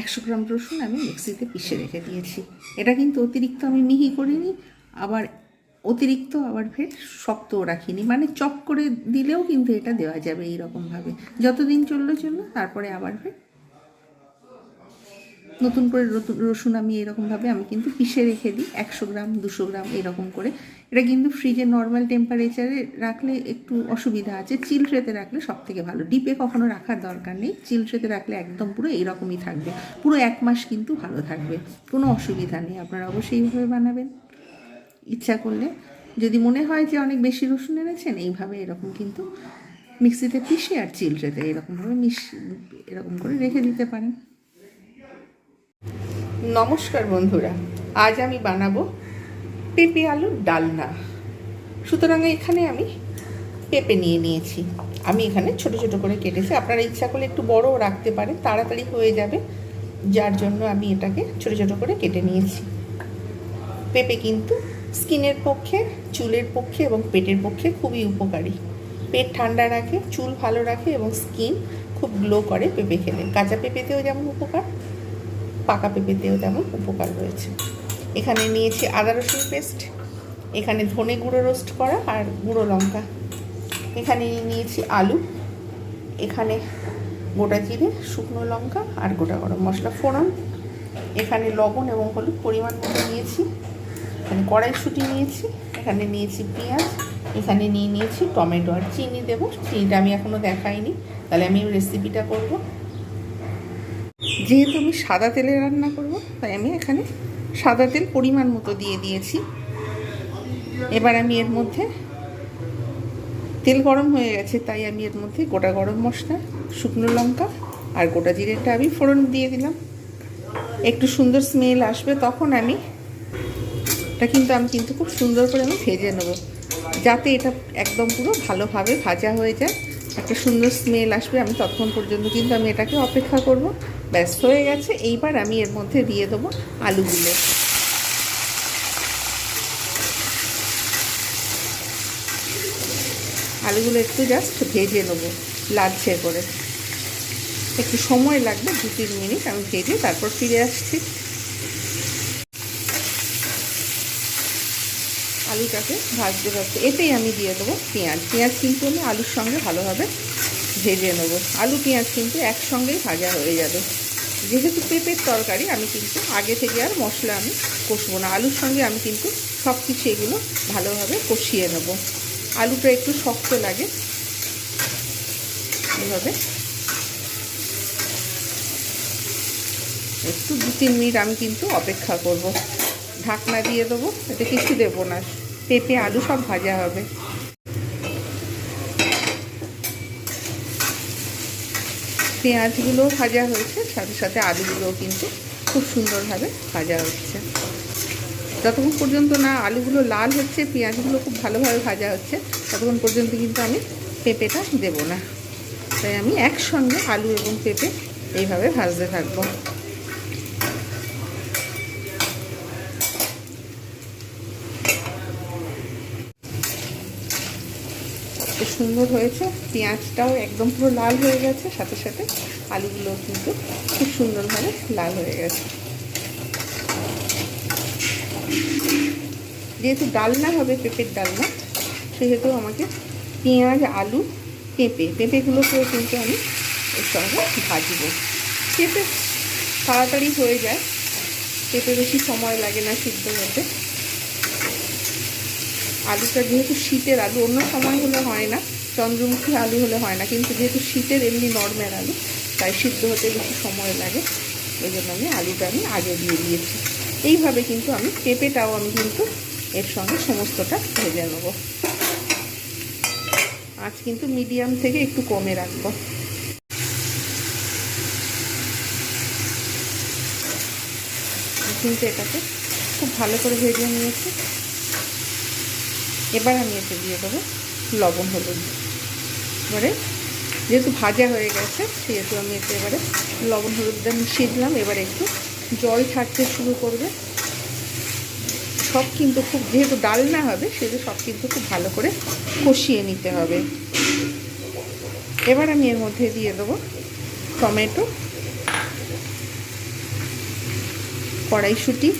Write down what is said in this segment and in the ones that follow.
একশো গ্রাম রসুন আমি মিক্সিতে পিষে রেখে দিয়েছি। এটা কিন্তু অতিরিক্ত আমি মিহি করিনি, আবার অতিরিক্ত আবার ফের শক্তও রাখিনি। মানে চপ করে দিলেও কিন্তু এটা দেওয়া যাবে এইরকমভাবে। যতদিন চলল চলল, তারপরে আবার ফের নতুন করে রসুন আমি এরকমভাবে আমি কিন্তু পিষে রেখে দিই। একশো গ্রাম, দুশো গ্রাম এরকম করে এটা কিন্তু ফ্রিজে নর্মাল টেম্পারেচারে রাখলে একটু অসুবিধা আছে। চিল ট্রেতে রাখলে সব থেকে ভালো। ডিপে কখনো রাখার দরকার নেই। চিল ট্রেতে রাখলে একদম পুরো এইরকমই থাকবে। পুরো এক মাস কিন্তু ভালো থাকবে। কোনো অসুবিধা নেই। আপনারা অবশ্যই এইভাবে বানাবেন। ইচ্ছা করলে। যদি মনে হয় যে অনেক বেশি রসুন এনেছেন, এইভাবে এরকম কিন্তু মিক্সিতে পিষে আর চিল ট্রেতে এরকমভাবে মিশ, এরকম করে রেখে দিতে পারেন। নমস্কার বন্ধুরা। আজ আমি বানাবো পেঁপে আলুর ডালনা। সুতরাং এখানে আমি পেঁপে নিয়ে নিয়েছি। আমি এখানে ছোট ছোট করে কেটেছি। আপনারা ইচ্ছা করলে একটু বড়ও রাখতে পারেন, তাড়াতাড়ি হয়ে যাবে। যার জন্য আমি এটাকে ছোট ছোট করে কেটে নিয়েছি। পেঁপে কিন্তু স্কিনের পক্ষে, চুলের পক্ষে এবং পেটের পক্ষে খুবই উপকারী। পেট ঠান্ডা রাখে, চুল ভালো রাখে এবং স্কিন খুব গ্লো করে পেঁপে খেলে। কাঁচা পেঁপেতেও যেমন উপকার, পাকা পেঁপেতেও তেমন উপকার রয়েছে। এখানে নিয়েছি আদা রসুন পেস্ট, এখানে ধনে গুঁড়ো রোস্ট করা আর গুঁড়ো লঙ্কা। এখানে নিয়েছি আলু, এখানে গোটা জিরে, শুকনো লঙ্কা আর গোটা গরম মশলা ফোড়ন। এখানে লবণ এবং হলুদ পরিমাণ মতো নিয়েছি, এখানে কড়াইশুঁটি নিয়েছি, এখানে নিয়েছি পেঁয়াজ, এখানে নিয়ে নিয়েছি টমেটো আর চিনি দেবো। চিনিটা আমি এখনও দেখাইনি, তাহলে আমি রেসিপিটা করব। যেহেতু আমি সাদা তেলে রান্না করব, তাই আমি এখানে সাদা তেল পরিমাণ মতো দিয়ে দিয়েছি। এবার আমি এর মধ্যে তেল গরম হয়ে গেছে, তাই আমি এর মধ্যে গোটা গরম মশলা, শুকনো লঙ্কা আর গোটা জিরেটা আমি ফোড়ন দিয়ে দিলাম। একটু সুন্দর স্মেল আসবে তখন আমি, এটা কিন্তু আমি কিন্তু খুব সুন্দর করে আমি ভেজে নেব, যাতে এটা একদম পুরো ভালোভাবে ভাজা হয়ে যায়। একটা সুন্দর স্মেল আসবে, আমি ততক্ষণ পর্যন্ত কিন্তু আমি এটাকে অপেক্ষা করব। ব্যাস, হয়ে গেছে। এইবার আমি এর মধ্যে দিয়ে দেবো আলুগুলো। আলুগুলো একটু জাস্ট ভেজে নেব লালচে করে। একটু সময় লাগবে দু তিন মিনিট আমি ভেজে তারপর ফিরে আসছি। আলুটাকে ভাজতে ভাজতে এতেই আমি দিয়ে দেবো পেঁয়াজ। পেঁয়াজ কিন্তু আমি আলুর সঙ্গে ভালোভাবে ভেজে নেব। আলু, পেঁয়াজ কিন্তু একসঙ্গেই ভাজা হয়ে যাবে। যেহেতু পেঁপের তরকারি, আমি কিন্তু আগে থেকে আর মশলা আমি কষবো না। আলুর সঙ্গে আমি কিন্তু সব কিছু এগুলো ভালোভাবে কষিয়ে নেব। আলুটা একটু শক্ত লাগে। এভাবে। একটু দু তিন মিনিট আমি কিন্তু অপেক্ষা করব। ঢাকনা দিয়ে দেবো, এতে কিছু দেবো না। পেঁপে, আলু সব ভাজা হবে। পেঁয়াজগুলো ভাজা হয়েছে, সাথে সাথে আলুগুলোও কিন্তু খুব সুন্দরভাবে ভাজা হচ্ছে। যতক্ষণ পর্যন্ত না আলুগুলো লাল হচ্ছে, পেঁয়াজগুলো খুব ভালোভাবে ভাজা হচ্ছে, ততক্ষণ পর্যন্ত কিন্তু আমি পেঁপেটা দেবো না। তাই আমি একসঙ্গে আলু এবং পেঁপে এইভাবে ভাজতে থাকব। খুব সুন্দর হয়েছে। পেঁয়াজটাও একদম পুরো লাল হয়ে গেছে, সাথে সাথে আলুগুলো কিন্তু খুব সুন্দরভাবে লাল হয়ে গেছে। যেহেতু ডালনা হবে, পেঁপের ডালনা সেহেতু আমাকে পেঁয়াজ, আলু, পেঁপে, পেঁপেগুলোকেও কিন্তু আমি এর সঙ্গে ভাজবো। পেঁপে তাড়াতাড়ি হয়ে যায় পেঁপে বেশি সময় লাগে না সিদ্ধ হতে। আলুটা যেহেতু শীতের আলু, অন্য সময় হলে হয় না, চন্দ্রমুখী আলু হলে হয় না, কিন্তু যেহেতু শীতের এমনি নর্মাল আলু, তাই সিদ্ধ হতে বেশি সময় লাগে। ওই জন্য আমি আলুটা আমি আগে দিয়ে দিয়েছি। এইভাবে কিন্তু আমি পেঁপেটাও আমি কিন্তু এর সঙ্গে সমস্তটা ভেজে নেব। আজ কিন্তু মিডিয়াম থেকে একটু কমে রাখব। কিন্তু এটাকে খুব ভালো করে ভেজে নিয়েছি। এবার আমি এতে দিয়ে দেবো লবণ, হলুদ। এবারে যেহেতু ভাজা হয়ে গেছে, সেহেতু আমি এতে এবারে লবণ হলুদটা মিশিয়ে দিলাম। এবারে একটু জল ছাড়তে শুরু করবে। সব কিন্তু খুব, যেহেতু ডাল না হবে, সেহেতু সব কিন্তু খুব ভালো করে কষিয়ে নিতে হবে। এবার আমি এর মধ্যে দিয়ে দেবো টমেটো, কড়াইশুঁটি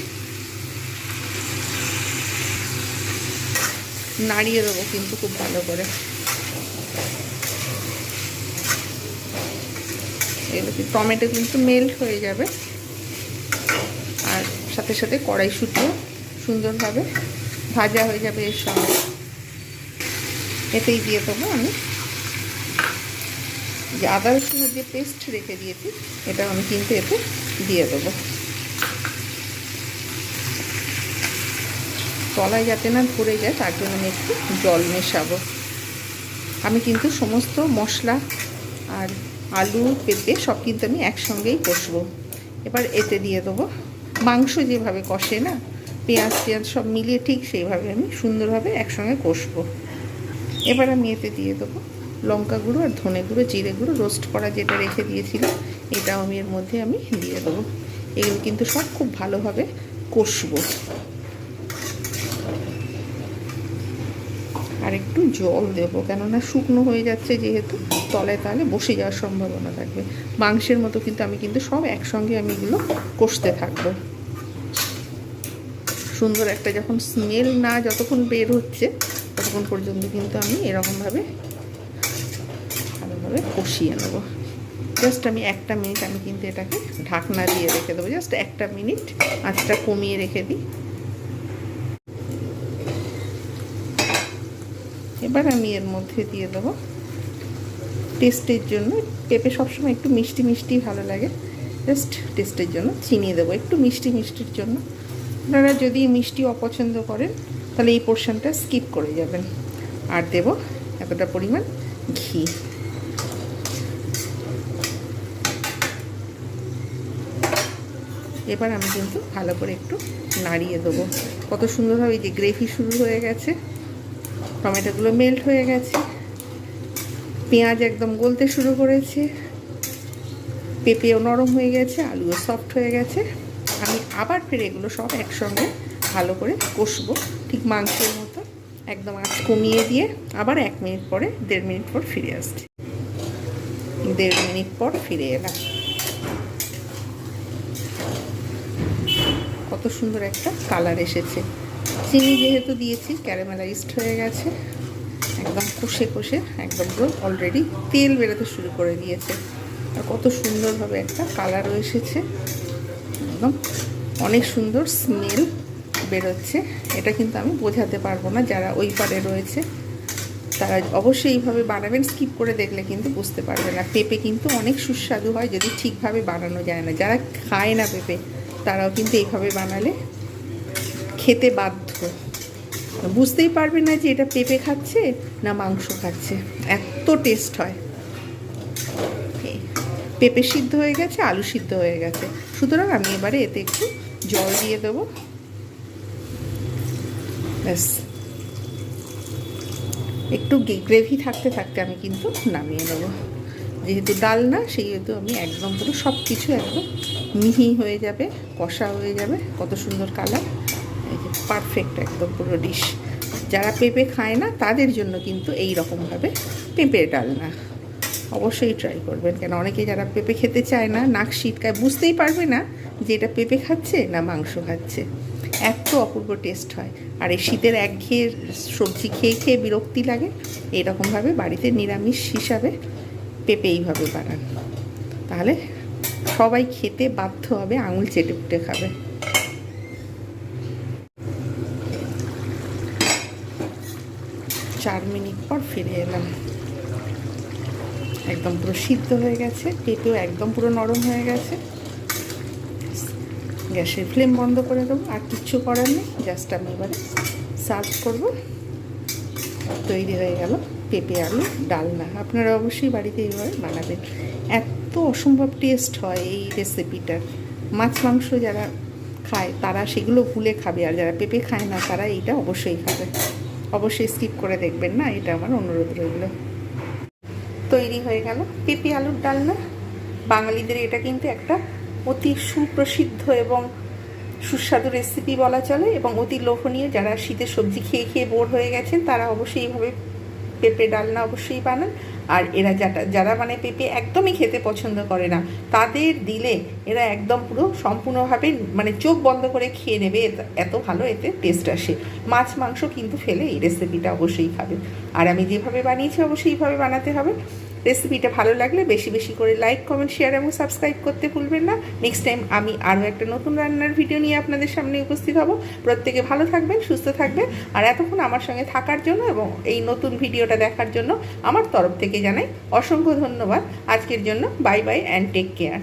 নাড়িয়ে দেবো কিন্তু খুব ভালো করে। টমেটো কিন্তু মেল্ট হয়ে যাবে। আর সাথে সাথে কড়াইশুঁটিও সুন্দরভাবে ভাজা হয়ে যাবে এর সঙ্গে। এতেই দিয়ে দেবো আমি। যে আদা রসুনের যে পেস্ট রেখে দিয়েছি এটা আমি কিন্তু এতে দিয়ে দেবো। তলায় যাতে না ধরে যায়, তার জন্য আমি একটু জল মেশাবো। আমি কিন্তু সমস্ত মশলা আর আলু, পেঁপে সব কিন্তু আমি একসঙ্গেই কষবো। এবার এতে দিয়ে দেবো। মাংস যেভাবে কষে না, পেঁয়াজ পেঁয়াজ সব মিলিয়ে ঠিক সেইভাবে আমি সুন্দরভাবে একসঙ্গে কষবো। এবার আমি এতে দিয়ে দেবো লঙ্কা গুঁড়ো আর ধনে গুঁড়ো, জিরে গুঁড়ো, রোস্ট করা যেটা রেখে দিয়েছিলাম, এটাও আমি এর মধ্যে আমি দিয়ে দেবো। এগুলো কিন্তু সব খুব ভালোভাবে কষবো। আর একটু জল দেবো, কেননা শুকনো হয়ে যাচ্ছে যেহেতু, তলায় তাহলে বসে যাওয়ার সম্ভাবনা থাকবে। মাংসের মতো কিন্তু আমি কিন্তু সব একসঙ্গে আমি এগুলো কষতে থাকব। সুন্দর একটা যখন স্মেল না যতক্ষণ বের হচ্ছে, ততক্ষণ পর্যন্ত কিন্তু আমি এরকমভাবে ভালোভাবে কষিয়ে নেব। জাস্ট আমি একটা মিনিট আমি কিন্তু এটাকে ঢাকনা দিয়ে রেখে দেবো, জাস্ট একটা মিনিট আঁচটা কমিয়ে রেখে দিই। এবার আমি এর মধ্যে দিয়ে দেবো টেস্টের জন্য। পেঁপে সবসময় একটু মিষ্টি মিষ্টি ভালো লাগে। জাস্ট টেস্টের জন্য চিনি দেবো, একটু মিষ্টি মিষ্টির জন্য। আপনারা যদি মিষ্টি অপছন্দ করেন, তাহলে এই পোর্শনটা স্কিপ করে যাবেন। আর দেব এতটা পরিমাণ ঘি। এবার আমি কিন্তু ভালো করে একটু নাড়িয়ে দেবো। কত সুন্দরভাবে যে গ্রেভি শুরু হয়ে গেছে। টমেটোগুলো মেল্ট হয়ে গেছে। পেঁয়াজ একদম গলতে শুরু করেছে। পেঁপেও নরম হয়ে গেছে, আলুও সফট হয়ে গেছে। আমি আবার ফিরে এগুলো সব একসঙ্গে ভালো করে কষবো, ঠিক মাংসের মতো, একদম আঁচ কমিয়ে দিয়ে আবার এক মিনিট পরে, দেড় মিনিট পর ফিরে আসছি। দেড় মিনিট পর ফিরে এলাম। কত সুন্দর একটা কালার এসেছে। চিনি যেহেতু দিয়েছি, ক্যারামেলাইজড হয়ে গেছে। একদম কষে কষে, একদম অলরেডি তেল বেরোতে শুরু করে দিয়েছে। আর কত সুন্দরভাবে একটা কালারও এসেছে। একদম অনেক সুন্দর স্মেল বেরোচ্ছে। এটা কিন্তু আমি বোঝাতে পারব না যারা ওই পারে রয়েছে। তারা অবশ্যই এইভাবে বানাবেন স্কিপ করে দেখলে কিন্তু বুঝতে পারবে না। পেঁপে কিন্তু অনেক সুস্বাদু হয়, যদি ঠিকভাবে বানানো যায় না। যারা খায় না পেঁপে, তারাও কিন্তু এইভাবে বানালে খেতে বাধ্য। বুঝতেই পারবে না যে এটা পেঁপে খাচ্ছে না মাংস খাচ্ছে। এত টেস্ট হয়। পেঁপে সিদ্ধ হয়ে গেছে, আলু সিদ্ধ হয়ে গেছে। সুতরাং আমি এবারে এতে একটু জল দিয়ে দেবো। ব্যাস। একটু গ্রেভি থাকতে থাকতে আমি কিন্তু নামিয়ে নেব। যেহেতু ডাল না, সেহেতু আমি একদম পুরো সব কিছু একদম মিহি হয়ে যাবে, কষা হয়ে যাবে। কত সুন্দর কালার পারফেক্ট একদম পুরো ডিশ যারা পেঁপে খায় না, তাদের জন্য কিন্তু এই রকমভাবে পেঁপের ডালনা। অবশ্যই ট্রাই করবেন, কেন অনেকে যারা পেঁপে খেতে চায় না, নাক শীতকায় বুঝতেই পারবে না যে এটা পেঁপে খাচ্ছে না মাংস খাচ্ছে। এত অপূর্ব টেস্ট হয়। আর এই শীতের একঘেয়ে সবজি খেয়ে খেয়ে বিরক্তি লাগে এইরকমভাবে বাড়িতে নিরামিষ হিসাবে পেঁপে এইভাবে বানান। তাহলে সবাই খেতে বাধ্য হবে, আঙুল চেটে ফুটে খাবে। চার মিনিট পর ফিরে এলাম। একদম পুরো সিদ্ধ হয়ে গেছে পেঁপেও একদম পুরো নরম হয়ে গেছে। গ্যাসের ফ্লেম বন্ধ করে দেবো, আর কিচ্ছু করার নেই, জাস্ট আমি এবারে সার্ভ করব। তৈরি হয়ে গেল পেঁপে আলু ডালনা। আপনারা অবশ্যই বাড়িতে এইভাবে বানাবেন। এত অসম্ভব টেস্ট হয় এই রেসিপিটার মাছ, মাংস যারা খায়, তারা সেগুলো ভুলে খাবে, আর যারা পেঁপে খায় না, তারা এইটা অবশ্যই খাবে। অবশ্যই স্কিপ করে দেখবেন না, এটা আমার অনুরোধ রইল। তৈরি হয়ে গেল পেঁপে আলুর ডালনা। বাঙালিদের এটা কিন্তু একটা অতি সুপ্রসিদ্ধ এবং সুস্বাদু রেসিপি বলা চলে এবং অতি লোভনীয়। যারা শীতের সবজি খেয়ে খেয়ে বোর হয়ে গেছেন, তারা অবশ্যই এইভাবে পেঁপে ডালনা অবশ্যই বানান। আর এরা যারা যারা মানে পেঁপে একদমই খেতে পছন্দ করে না, তাদের দিলে এরা একদম পুরো সম্পূর্ণভাবে মানে চোখ বন্ধ করে খেয়ে নেবে, এত- এত ভালো এতে টেস্ট আসে। মাছ, মাংস কিন্তু ফেলে এই রেসিপিটা অবশ্যই খাবে। আর আমি যেভাবে বানিয়েছি, অবশ্যই এইভাবে বানাতে হবে। রেসিপিটা ভালো লাগলে বেশি বেশি করে লাইক কমেন্ট শেয়ার এবং সাবস্ক্রাইব করতে ভুলবেন না। নেক্সট টাইম আমি আরও একটা নতুন রান্নার ভিডিও নিয়ে আপনাদের সামনে উপস্থিত হব। প্রত্যেকে ভালো থাকবেন, সুস্থ থাকবেন। আর এতক্ষণ আমার সঙ্গে থাকার জন্য এবং এই নতুন ভিডিওটা দেখার জন্য আমার তরফ থেকে জানাই অসংখ্য ধন্যবাদ। আজকের জন্য bye bye and take care